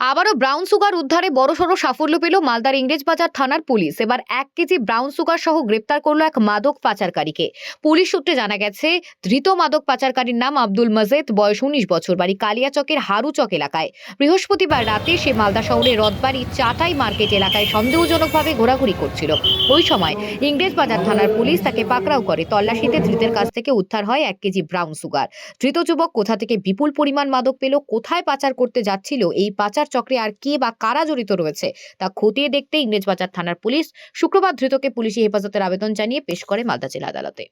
আবারও brown sugar উদ্ধারে বড়সড় সাফল্য পেল মালদার ইংরেজবাজার থানার পুলিশ। এবার এক কেজি ব্রাউন সুগার সহ গ্রেপ্তার করল এক মাদক পাচারকারীকে। পুলিশ সূত্রে জানা গেছে, ধৃত মাদক পাচারকারীর নাম আব্দুল মজিদ, বয়স উনিশ বছর, বাড়ি কালিয়াচকের হারুচক এলাকায়। বৃহস্পতিবার রাতে সে মালদা শহরের রথবাড়ি চাটাই মার্কেট এলাকায় সন্দেহজনকভাবে ঘোরাঘুরি করছিল। ওই সময় ইংরেজবাজার থানার পুলিশ তাকে পাকড়াও করে। তল্লাশিতে ধৃতের কাছ থেকে উদ্ধার হয় এক কেজি ব্রাউন সুগার। ধৃত যুবক কোথা থেকে বিপুল পরিমাণ মাদক পেল, কোথায় পাচার করতে যাচ্ছিল, এই পাচার চক্রে আর কে বা কারা জড়িত রয়েছে তা খতিয়ে দেখতে ইংরেজবাজার থানার পুলিশ শুক্রবার ধৃতকে পুলিশি হেফাজতের আবেদন জানিয়ে পেশ করে মালদা জেলা আদালতে।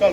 চল